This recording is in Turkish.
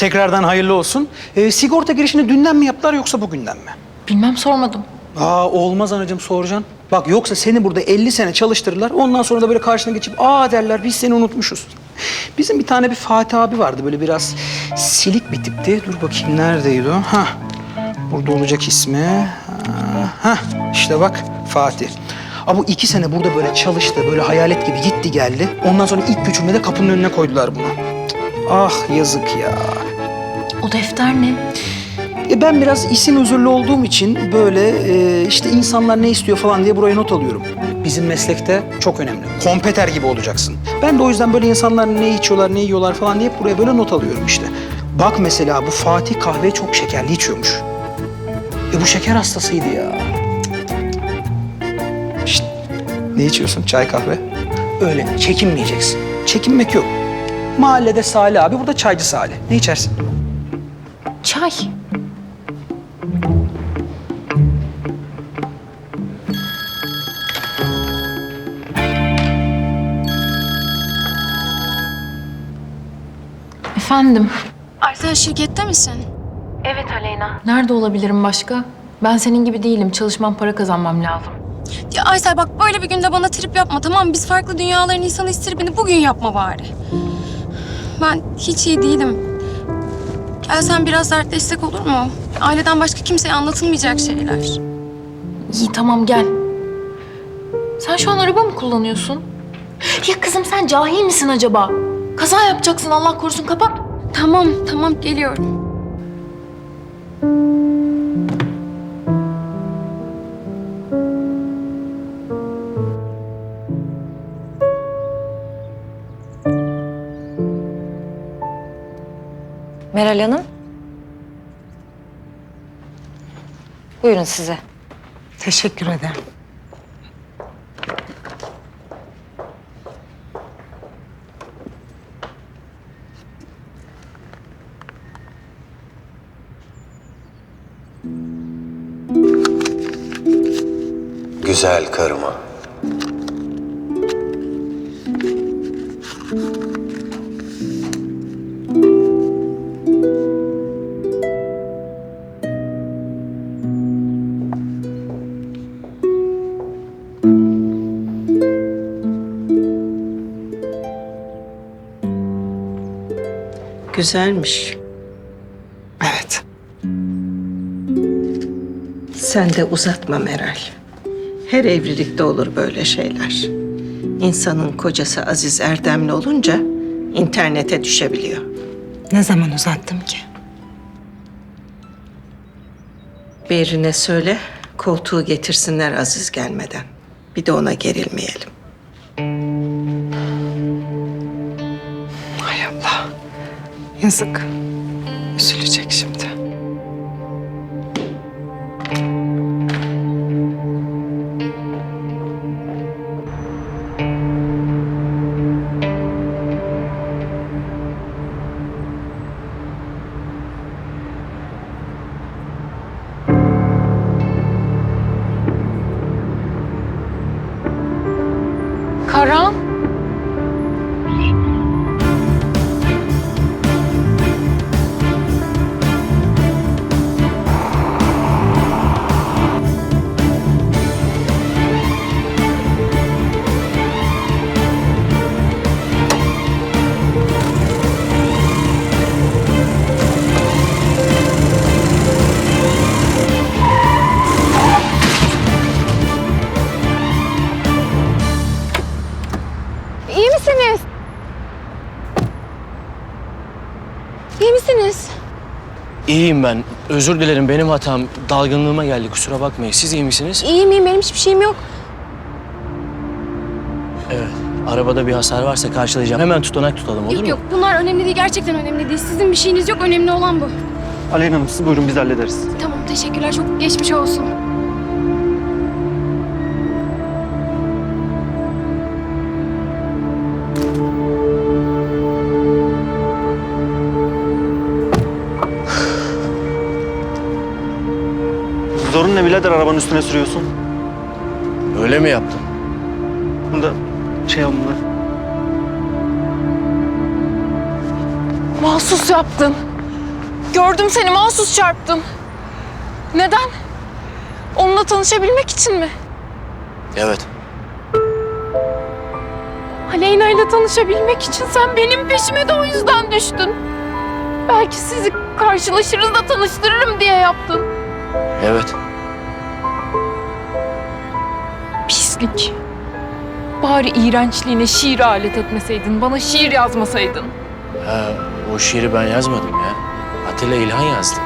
Tekrardan hayırlı olsun. Ee, sigorta girişini dünden mi yaptılar yoksa bugünden mi? Bilmem sormadım. Aa olmaz anacığım soracaksın. Bak yoksa seni burada 50 sene çalıştırırlar. Ondan sonra da böyle karşına geçip aa derler biz seni unutmuşuz. Bizim bir tane bir Fatih abi vardı böyle biraz silik bir tipti. Dur bakayım neredeydi o? Ha. Burada olacak ismi. Ha işte bak Fatih. Aa, bu iki sene burada böyle çalıştı, böyle hayalet gibi gitti geldi. Ondan sonra ilk güçümle de kapının önüne koydular bunu. Ah yazık ya. O defter ne? E ben biraz isim özürlü olduğum için böyle e, işte insanlar ne istiyor falan diye buraya not alıyorum. Bizim meslekte çok önemli. Kompeter gibi olacaksın. Ben de o yüzden böyle insanlar ne içiyorlar, ne yiyorlar falan diye buraya böyle not alıyorum işte. Bak mesela bu Fatih kahve çok şekerli içiyormuş. E bu şeker hastasıydı ya. Şşt, ne içiyorsun? Çay kahve? Öyle çekinmeyeceksin. Çekinmek yok. Mahallede Salih abi, burada çaycı Salih. Ne içersin? Çay. Efendim. Sen şirkette misin? Evet Aleyna. Nerede olabilirim başka? Ben senin gibi değilim. Çalışmam, para kazanmam lazım. Ya Aysel bak böyle bir günde bana trip yapma tamam mı? Biz farklı dünyaların insanı tripini bugün yapma bari. Ben hiç iyi değilim. Gel sen biraz dertleşsek olur mu? Aileden başka kimseye anlatılmayacak şeyler. İyi tamam gel. Sen şu an araba mı kullanıyorsun? Ya kızım sen cahil misin acaba? Kaza yapacaksın Allah korusun kapat. Tamam tamam geliyorum. Meral Hanım. Buyurun size. Teşekkür ederim. Güzel karıma. Güzelmiş. Evet. Sen de uzatma Meral. Her evlilikte olur böyle şeyler. İnsanın kocası Aziz Erdemli olunca internete düşebiliyor. Ne zaman uzattım ki? Berrin'e söyle koltuğu getirsinler Aziz gelmeden. Bir de ona gerilmeyelim. Yazık. Üzülecek şimdi. İyiyim ben. Özür dilerim benim hatam. Dalgınlığıma geldi kusura bakmayın. Siz iyi misiniz? İyiyim iyiyim benim hiçbir şeyim yok. Evet. Arabada bir hasar varsa karşılayacağım. Hemen tutanak tutalım olur yok mu? yok bunlar önemli değil gerçekten önemli değil. Sizin bir şeyiniz yok önemli olan bu. Aleyna Hanım siz buyurun biz hallederiz. Tamam teşekkürler çok geçmiş olsun. Ne birader arabanın üstüne sürüyorsun? Öyle mi yaptın? Bunda şey alınlar. Mahsus yaptın. Gördüm seni mahsus çarptım. Neden? Onunla tanışabilmek için mi? Evet. Aleyna ile tanışabilmek için sen benim peşime de o yüzden düştün. Belki sizi karşılaşırız da tanıştırırım diye yaptın. Evet. Pislik. Bari iğrençliğine şiir alet etmeseydin, bana şiir yazmasaydın. Ha, o şiiri ben yazmadım ya. Atilla İlhan yazdı.